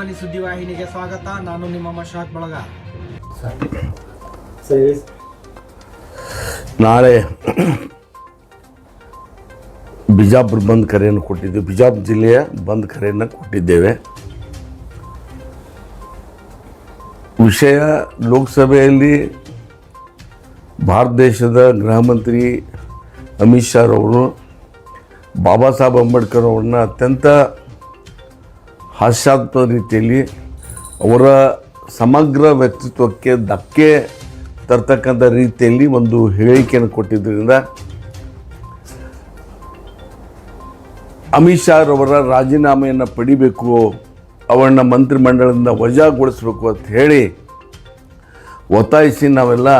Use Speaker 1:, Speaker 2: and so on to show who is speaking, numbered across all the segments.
Speaker 1: ಧ್ವನಿ ಸುದ್ದಿವಾಹಿನಿಗೆ ಸ್ವಾಗತ. ನಾನು ನಿಮ್ಮ ಮಶಾಕ್ ಬಳಗ.
Speaker 2: ನಾಳೆ ಬಿಜಾಪುರ ಬಂದ್ ಕರೆಯನ್ನು ಕೊಟ್ಟಿದ್ದೇವೆ ಬಿಜಾಪುರ ಜಿಲ್ಲೆಯ ಬಂದ್ ಕರೆಯನ್ನು ಕೊಟ್ಟಿದ್ದೇವೆ. ವಿಷಯ ಲೋಕಸಭೆಯಲ್ಲಿ ಭಾರತ ದೇಶದ ಗೃಹ ಮಂತ್ರಿ ಅಮಿತ್ ಶಾ ಅವರು ಬಾಬಾ ಸಾಹೇಬ್ ಅಂಬೇಡ್ಕರ್ ಅವ್ರನ್ನ ಅತ್ಯಂತ ಹಾಸ್ಯಾತ್ಮಕ ರೀತಿಯಲ್ಲಿ ಅವರ ಸಮಗ್ರ ವ್ಯಕ್ತಿತ್ವಕ್ಕೆ ಧಕ್ಕೆ ತರ್ತಕ್ಕಂಥ ರೀತಿಯಲ್ಲಿ ಒಂದು ಹೇಳಿಕೆಯನ್ನು ಕೊಟ್ಟಿದ್ದರಿಂದ ಅಮಿತ್ ಶಾ ಅವರ ರಾಜೀನಾಮೆಯನ್ನು ಪಡಿಬೇಕು ಅವರನ್ನ ಮಂತ್ರಿಮಂಡಲದಿಂದ ವಜಾಗೊಳಿಸಬೇಕು ಅಂತ ಹೇಳಿ ಒತ್ತಾಯಿಸಿ ನಾವೆಲ್ಲ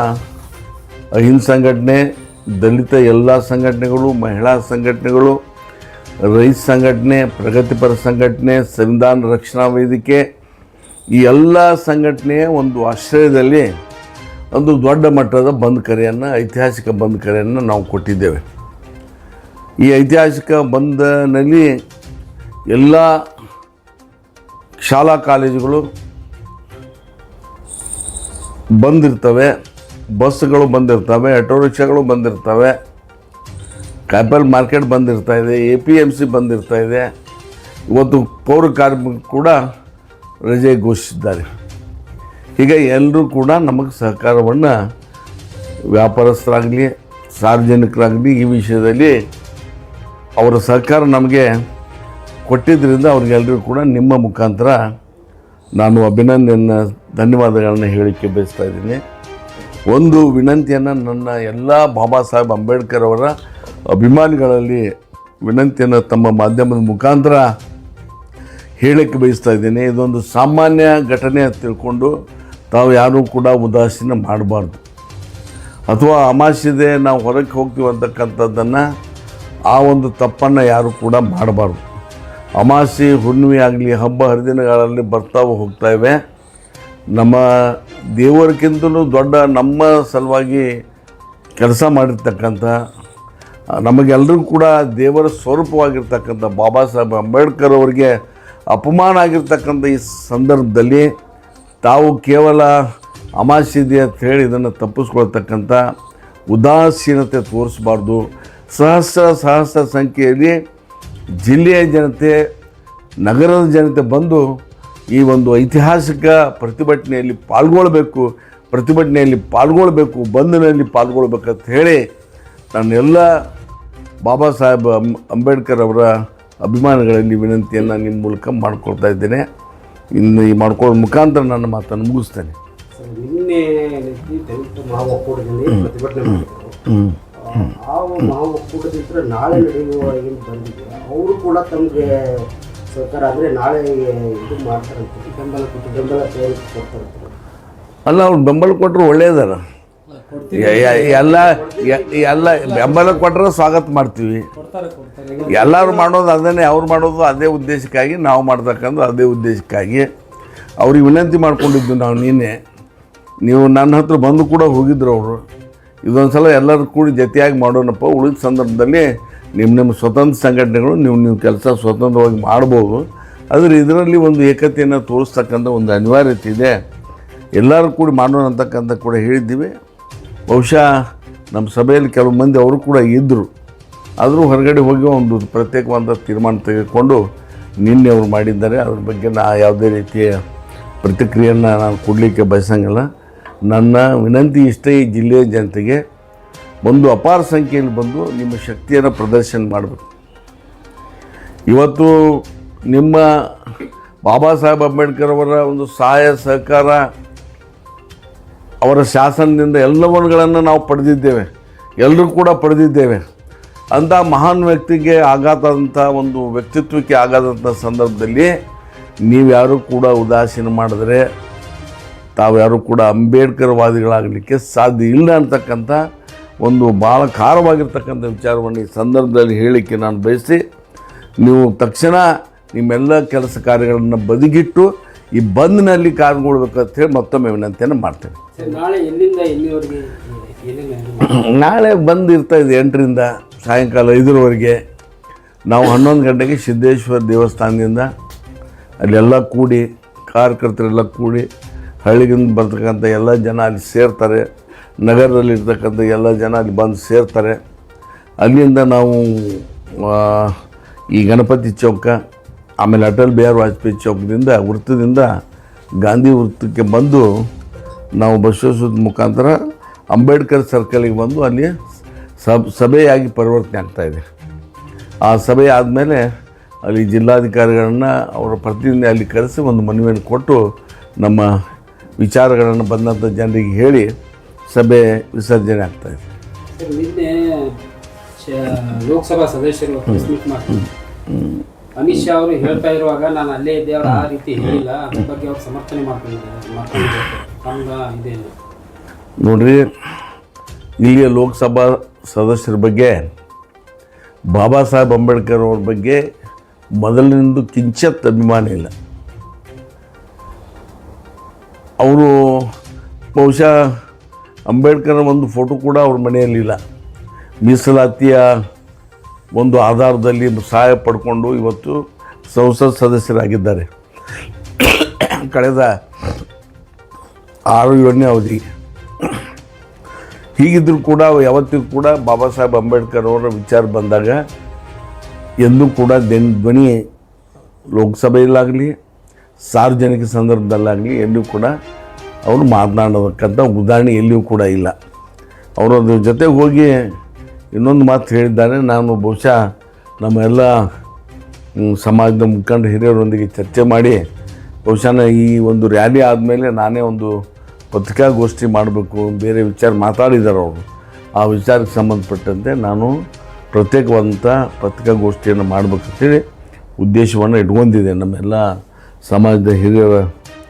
Speaker 2: ಅಹಿಂದ ಸಂಘಟನೆ, ದಲಿತ ಎಲ್ಲ ಸಂಘಟನೆಗಳು, ಮಹಿಳಾ ಸಂಘಟನೆಗಳು ರೈತ ಸಂಘಟನೆ, ಪ್ರಗತಿಪರ ಸಂಘಟನೆ, ಸಂವಿಧಾನ ರಕ್ಷಣಾ ವೇದಿಕೆ, ಈ ಎಲ್ಲ ಸಂಘಟನೆಯ ಒಂದು ಆಶ್ರಯದಲ್ಲಿ ಒಂದು ದೊಡ್ಡ ಮಟ್ಟದ ಬಂದ್ ಕರೆಯನ್ನು, ಐತಿಹಾಸಿಕ ಬಂದ್ ಕರೆಯನ್ನು ನಾವು ಕೊಟ್ಟಿದ್ದೇವೆ. ಈ ಐತಿಹಾಸಿಕ ಬಂದನಲ್ಲಿ ಎಲ್ಲ ಶಾಲಾ ಕಾಲೇಜುಗಳು ಬಂದಿರ್ತವೆ, ಬಸ್ಗಳು ಬಂದಿರ್ತವೆ, ಆಟೋ ರಿಕ್ಷಾಗಳು ಬಂದಿರ್ತವೆ. ಕ್ಯಾಪಲ್ ಮಾರ್ಕೆಟ್ ಬಂದಿರ್ತಾ ಇದೆ, ಎ ಪಿ ಎಂ ಸಿ ಬಂದಿರ್ತಾ ಇದೆ. ಇವತ್ತು ಪೌರ ಕಾರ್ಮಿಕರು ಕೂಡ ರಜೆ ಘೋಷಿಸಿದ್ದಾರೆ. ಹೀಗೆ ಎಲ್ಲರೂ ಕೂಡ ನಮಗೆ ಸಹಕಾರವನ್ನು ವ್ಯಾಪಾರಸ್ಥರಾಗಲಿ, ಸಾರ್ವಜನಿಕರಾಗಲಿ ಈ ವಿಷಯದಲ್ಲಿ ಅವರ ಸಹಕಾರ ನಮಗೆ ಕೊಟ್ಟಿದ್ದರಿಂದ ಅವ್ರಿಗೆಲ್ಲರಿಗೂ ಕೂಡ ನಿಮ್ಮ ಮುಖಾಂತರ ನಾನು ಅಭಿನಂದನೆ, ಧನ್ಯವಾದಗಳನ್ನು ಹೇಳಲಿಕ್ಕೆ ಬಯಸ್ತಾ ಇದ್ದೀನಿ. ಒಂದು ವಿನಂತಿಯನ್ನು ನನ್ನ ಎಲ್ಲ ಬಾಬಾ ಸಾಹೇಬ್ ಅಂಬೇಡ್ಕರ್ ಅವರ ಅಭಿಮಾನಿಗಳಲ್ಲಿ ವಿನಂತಿಯನ್ನು ತಮ್ಮ ಮಾಧ್ಯಮದ ಮುಖಾಂತರ ಹೇಳಕ್ಕೆ ಬಯಸ್ತಾ ಇದ್ದೇನೆ. ಇದೊಂದು ಸಾಮಾನ್ಯ ಘಟನೆ ಅಂತ ತಿಳ್ಕೊಂಡು ತಾವು ಯಾರೂ ಕೂಡ ಉದಾಸೀನ ಮಾಡಬಾರ್ದು. ಅಥವಾ ಅಮಾಸ್ಯದೆ ನಾವು ಹೊರಕ್ಕೆ ಹೋಗ್ತೀವಿ ಅಂತಕ್ಕಂಥದ್ದನ್ನು ಆ ಒಂದು ತಪ್ಪನ್ನು ಯಾರು ಕೂಡ ಮಾಡಬಾರ್ದು. ಅಮಾಸೆ ಹುಣ್ಣಿಮೆ ಆಗಲಿ, ಹಬ್ಬ, ಹರಿದಿನಗಳಲ್ಲಿ ಬರ್ತಾವೆ ಹೋಗ್ತಾ ಇವೆ. ನಮ್ಮ ದೇವರಿಗಿಂತಲೂ ದೊಡ್ಡ ನಮ್ಮ ಸಲುವಾಗಿ ಕೆಲಸ ಮಾಡಿರ್ತಕ್ಕಂಥ ನಮಗೆಲ್ಲರಿಗೂ ಕೂಡ ದೇವರ ಸ್ವರೂಪವಾಗಿರ್ತಕ್ಕಂಥ ಬಾಬಾ ಸಾಹೇಬ್ ಅಂಬೇಡ್ಕರ್ ಅವರಿಗೆ ಅಪಮಾನ ಆಗಿರ್ತಕ್ಕಂಥ ಈ ಸಂದರ್ಭದಲ್ಲಿ ತಾವು ಕೇವಲ ಅಮಾಸಿದೆ ಅಂತ ಹೇಳಿ ಇದನ್ನು ತಪ್ಪಿಸ್ಕೊಳ್ತಕ್ಕಂಥ ಉದಾಸೀನತೆ ತೋರಿಸಬಾರ್ದು. ಸಹಸ್ರ ಸಹಸ್ರ ಸಂಖ್ಯೆಯಲ್ಲಿ ಜಿಲ್ಲೆಯ ಜನತೆ, ನಗರದ ಜನತೆ ಬಂದು ಈ ಒಂದು ಐತಿಹಾಸಿಕ ಪ್ರತಿಭಟನೆಯಲ್ಲಿ ಪಾಲ್ಗೊಳ್ಬೇಕು ಪ್ರತಿಭಟನೆಯಲ್ಲಿ ಪಾಲ್ಗೊಳ್ಬೇಕು ಬಂಧನಲ್ಲಿ ಪಾಲ್ಗೊಳ್ಬೇಕಂತ ಹೇಳಿ ನಾನೆಲ್ಲ ಬಾಬಾ ಸಾಹೇಬ್ ಅಂ ಅಂಬೇಡ್ಕರ್ ಅವರ ಅಭಿಮಾನಿಗಳಲ್ಲಿ ವಿನಂತಿಯನ್ನು ನಿಮ್ಮ ಮೂಲಕ ಮಾಡ್ಕೊಳ್ತಾ ಇದ್ದೇನೆ. ಇನ್ನು ಈ ಮಾಡ್ಕೊಳ್ಳೋ ಮುಖಾಂತರ ನನ್ನ ಮಾತನ್ನು ಮುಗಿಸ್ತೇನೆ.
Speaker 3: ನಿನ್ನೆ ಆ ಮಹಾ ಒಕ್ಕೂಟದಿಂದ ನಾಳೆ ನಡೆಯುವ ಏನು ಬಂದಿದೆ. ಅವರು ಕೂಡ ತಮಗೆ ಸರ್ಕಾರ ಅಂದ್ರೆ ನಾಳೆ ಇದು ಮಾಡ್ತಾರಂತೆ. ಬೆಂಬಲ ಕೊಟ್ಟು ಬೆಂಬಲ ಕೊಡ್ತಾರಂತೆ.
Speaker 2: ಅಲ್ಲ ಅವ್ರು ಬೆಂಬಲ ಕೊಟ್ಟರು ಯ- ಎಲ್ಲ ಎಲ್ಲ ಬೆಂಬಲ ಕೊಟ್ಟರೆ ಸ್ವಾಗತ ಮಾಡ್ತೀವಿ. ಎಲ್ಲರೂ ಮಾಡೋದು ಅದನ್ನೇ ಅವ್ರು ಮಾಡೋದು ಅದೇ ಉದ್ದೇಶಕ್ಕಾಗಿ ನಾವು ಮಾಡ್ತಕ್ಕಂಥ ಅದೇ ಉದ್ದೇಶಕ್ಕಾಗಿ. ಅವ್ರಿಗೆ ವಿನಂತಿ ಮಾಡ್ಕೊಂಡಿದ್ದು ನಾವು ನಿನ್ನೆ. ನೀವು ನನ್ನ ಹತ್ರ ಬಂದು ಕೂಡ ಹೋಗಿದ್ರು ಅವರು. ಇದೊಂದು ಸಲ ಎಲ್ಲರೂ ಕೂಡಿ ಜೊತೆಯಾಗಿ ಮಾಡೋಣಪ್ಪ. ಉಳಿದ ಸಂದರ್ಭದಲ್ಲಿ ನಿಮ್ಮ ನಿಮ್ಮ ಸ್ವತಂತ್ರ ಸಂಘಟನೆಗಳು ನೀವು ನೀವು ಕೆಲಸ ಸ್ವತಂತ್ರವಾಗಿ ಮಾಡ್ಬೋದು. ಆದರೆ ಇದರಲ್ಲಿ ಒಂದು ಏಕತೆಯನ್ನು ತೋರಿಸ್ತಕ್ಕಂಥ ಒಂದು ಅನಿವಾರ್ಯತೆ ಇದೆ. ಎಲ್ಲರೂ ಕೂಡಿ ಮಾಡೋಣ ಅಂತಕ್ಕಂಥ ಕೂಡ ಹೇಳಿದ್ದೀವಿ. ಬಹುಶಃ ನಮ್ಮ ಸಭೆಯಲ್ಲಿ ಕೆಲವು ಮಂದಿ ಅವರು ಕೂಡ ಇದ್ದರು ಆದರೂ ಹೊರಗಡೆ ಹೋಗಿ ಒಂದು ಪ್ರತ್ಯೇಕವಾದ ತೀರ್ಮಾನ ತೆಗೆದುಕೊಂಡು ನಿನ್ನೆ ಅವರು ಮಾಡಿದ್ದಾರೆ. ಅದ್ರ ಬಗ್ಗೆ ನಾ ಯಾವುದೇ ರೀತಿಯ ಪ್ರತಿಕ್ರಿಯೆಯನ್ನು ನಾನು ಕೊಡಲಿಕ್ಕೆ ಬಯಸಂಗಿಲ್ಲ. ನನ್ನ ವಿನಂತಿ ಇಷ್ಟೇ ಈ ಜಿಲ್ಲೆಯ ಜನತೆಗೆ, ಒಂದು ಅಪಾರ ಸಂಖ್ಯೆಯಲ್ಲಿ ಬಂದು ನಿಮ್ಮ ಶಕ್ತಿಯನ್ನು ಪ್ರದರ್ಶನ ಮಾಡಬೇಕು. ಇವತ್ತು ನಿಮ್ಮ ಬಾಬಾ ಸಾಹೇಬ್ ಅಂಬೇಡ್ಕರ್ ಅವರ ಒಂದು ಸಹಾಯ, ಸಹಕಾರ ಅವರ ಶಾಸನದಿಂದ ಎಲ್ಲವನ್ನುಗಳನ್ನು ನಾವು ಪಡೆದಿದ್ದೇವೆ. ಎಲ್ಲರೂ ಕೂಡ ಪಡೆದಿದ್ದೇವೆ. ಅಂಥ ಮಹಾನ್ ವ್ಯಕ್ತಿಗೆ ಆಗಾದಂಥ ಒಂದು ವ್ಯಕ್ತಿತ್ವಕ್ಕೆ ಆಗಾದಂಥ ಸಂದರ್ಭದಲ್ಲಿ ನೀವ್ಯಾರೂ ಕೂಡ ಉದಾಸೀನ ಮಾಡಿದ್ರೆ ತಾವ್ಯಾರೂ ಕೂಡ ಅಂಬೇಡ್ಕರ್ ವಾದಿಗಳಾಗಲಿಕ್ಕೆ ಸಾಧ್ಯ ಇಲ್ಲ ಅಂತಕ್ಕಂಥ ಒಂದು ಭಾಳ ಖಾರವಾಗಿರ್ತಕ್ಕಂಥ ವಿಚಾರವನ್ನು ಈ ಸಂದರ್ಭದಲ್ಲಿ ಹೇಳಲಿಕ್ಕೆ ನಾನು ಬಯಸಿ, ನೀವು ತಕ್ಷಣ ನಿಮ್ಮೆಲ್ಲ ಕೆಲಸ ಕಾರ್ಯಗಳನ್ನು ಬದಿಗಿಟ್ಟು ಈ ಬಂದ್ನಲ್ಲಿ ಕಾರ್ಯಗೊಳ್ಬೇಕಂತ ಹೇಳಿ ಮತ್ತೊಮ್ಮೆ ವಿನಂತಿಯನ್ನು
Speaker 3: ಮಾಡ್ತೇವೆ. ನಾಳೆ ಬಂದ್ ಎಲ್ಲಿವರೆಗೆ ಏನೇನು ಇದು ಮಾಡ್ತಾರೆ?
Speaker 2: ನಾಳೆ ಬಂದು ಇರ್ತಾ ಇದೆ ಎಂಟರಿಂದ ಸಾಯಂಕಾಲ ಐದರವರೆಗೆ. ನಾವು ಹನ್ನೊಂದು ಗಂಟೆಗೆ ಸಿದ್ದೇಶ್ವರ ದೇವಸ್ಥಾನದಿಂದ ಅಲ್ಲೆಲ್ಲ ಕೂಡಿ ಕಾರ್ಯಕರ್ತರೆಲ್ಲ ಕೂಡಿ ಹಳ್ಳಿಗಿಂದ ಬರ್ತಕ್ಕಂಥ ಎಲ್ಲ ಜನ ಅಲ್ಲಿ ಸೇರ್ತಾರೆ. ನಗರದಲ್ಲಿರ್ತಕ್ಕಂಥ ಎಲ್ಲ ಜನ ಅಲ್ಲಿ ಬಂದು ಸೇರ್ತಾರೆ. ಅಲ್ಲಿಂದ ನಾವು ಈ ಗಣಪತಿ ಚೌಕ ಆಮೇಲೆ ಅಟಲ್ ಬಿಹಾರ್ ವಾಜಪೇಯಿ ಚೌಕದಿಂದ ವೃತ್ತದಿಂದ ಗಾಂಧಿ ವೃತ್ತಕ್ಕೆ ಬಂದು ನಾವು ಬಸವೇಶ್ವರದ ಮುಖಾಂತರ ಅಂಬೇಡ್ಕರ್ ಸರ್ಕಲಿಗೆ ಬಂದು ಅಲ್ಲಿ ಸಬ್ ಸಭೆಯಾಗಿ ಪರಿವರ್ತನೆ ಆಗ್ತಾಯಿದೆ ಆ ಸಭೆ ಆದಮೇಲೆ ಅಲ್ಲಿ ಜಿಲ್ಲಾಧಿಕಾರಿಗಳನ್ನು ಅವರ ಪ್ರತಿನಿಧಿ ಅಲ್ಲಿ ಕರೆಸಿ ಒಂದು ಮನವಿಯನ್ನು ಕೊಟ್ಟು ನಮ್ಮ ವಿಚಾರಗಳನ್ನು ಬಂದಂಥ ಜನರಿಗೆ ಹೇಳಿ ಸಭೆ ವಿಸರ್ಜನೆ ಆಗ್ತಾ
Speaker 4: ಇದೆ. ನಿನ್ನೆ ಲೋಕಸಭಾ ಸದಸ್ಯರು ಅಮಿತ್ ಶಾ ಅವರು ಹೇಳ್ತಾ ಇರುವಾಗ ನಾನು ಅಲ್ಲೇ ಇದ್ದೆ, ಅವ್ರು ಆ ರೀತಿ ಹೇಳಿಲ್ಲ. ಅದ್ರ ಬಗ್ಗೆ ಅವ್ರು ಸಮರ್ಥನೆ ಮಾಡ್ಕೊಂಡಿದ್ದಾರೆ
Speaker 2: ನೋಡ್ರಿ, ಇಲ್ಲಿಯ ಲೋಕಸಭಾ ಸದಸ್ಯರ ಬಗ್ಗೆ, ಬಾಬಾ ಸಾಹೇಬ್ ಅಂಬೇಡ್ಕರ್ ಅವ್ರ ಬಗ್ಗೆ ಮೊದಲಿನಿಂದ ಕಿಂಚತ್ ಅಭಿಮಾನ ಇಲ್ಲ. ಅವರು ಬಹುಶಃ ಅಂಬೇಡ್ಕರ್ ಒಂದು ಫೋಟೋ ಕೂಡ ಅವ್ರ ಮನೆಯಲ್ಲಿಲ್ಲ ಮೀಸಲಾತಿಯ ಒಂದು ಆಧಾರದಲ್ಲಿ ಸಹಾಯ ಪಡ್ಕೊಂಡು ಇವತ್ತು ಸಂಸತ್ ಸದಸ್ಯರಾಗಿದ್ದಾರೆ. ಕಳೆದ ಆರು ಏಳನೇ ಅವಧಿ. ಹೀಗಿದ್ರೂ ಕೂಡ ಯಾವತ್ತಿಗೂ ಕೂಡ ಬಾಬಾ ಸಾಹೇಬ್ ಅಂಬೇಡ್ಕರ್ ಅವರ ವಿಚಾರ ಬಂದಾಗ ಎಂದೂ ಕೂಡ ದೆನ್, ಧ್ವನಿ ಲೋಕಸಭೆಯಲ್ಲಾಗಲಿ, ಸಾರ್ವಜನಿಕ ಸಂದರ್ಭದಲ್ಲಾಗಲಿ ಎಲ್ಲೂ ಕೂಡ ಅವರು ಮಾತನಾಡೋದಕ್ಕಂಥ ಉದಾಹರಣೆ ಎಲ್ಲಿಯೂ ಕೂಡ ಇಲ್ಲ. ಅವರದ್ರ ಜೊತೆಗೆ ಹೋಗಿ ಇನ್ನೊಂದು ಮಾತು ಹೇಳಿದ್ದಾರೆ ನಾನು ಬಹುಶಃ ನಮ್ಮೆಲ್ಲ ಸಮಾಜದ ಮುಖಂಡ ಹಿರಿಯರೊಂದಿಗೆ ಚರ್ಚೆ ಮಾಡಿ, ಬಹುಶಃ ಈ ಒಂದು ರ್ಯಾಲಿ ಆದಮೇಲೆ ನಾನೇ ಒಂದು ಪತ್ರಿಕಾಗೋಷ್ಠಿ ಮಾಡಬೇಕು ಬೇರೆ ವಿಚಾರ ಮಾತಾಡಿದ್ದಾರೆ ಅವರು. ಆ ವಿಚಾರಕ್ಕೆ ಸಂಬಂಧಪಟ್ಟಂತೆ ನಾನು ಪ್ರತ್ಯೇಕವಾದಂಥ ಪತ್ರಿಕಾಗೋಷ್ಠಿಯನ್ನು ಮಾಡಬೇಕಂತೇಳಿ ಉದ್ದೇಶವನ್ನು ಇಟ್ಕೊಂಡಿದ್ದೆ ನಮ್ಮೆಲ್ಲ ಸಮಾಜದ ಹಿರಿಯರ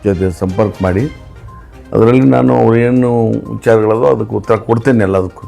Speaker 2: ಜೊತೆ ಸಂಪರ್ಕ ಮಾಡಿ. ಅದರಲ್ಲಿ ನಾನು ಅವ್ರು ಏನು ವಿಚಾರಗಳದೋ ಅದಕ್ಕೆ ಉತ್ತರ ಕೊಡ್ತೇನೆ ಎಲ್ಲದಕ್ಕೂ.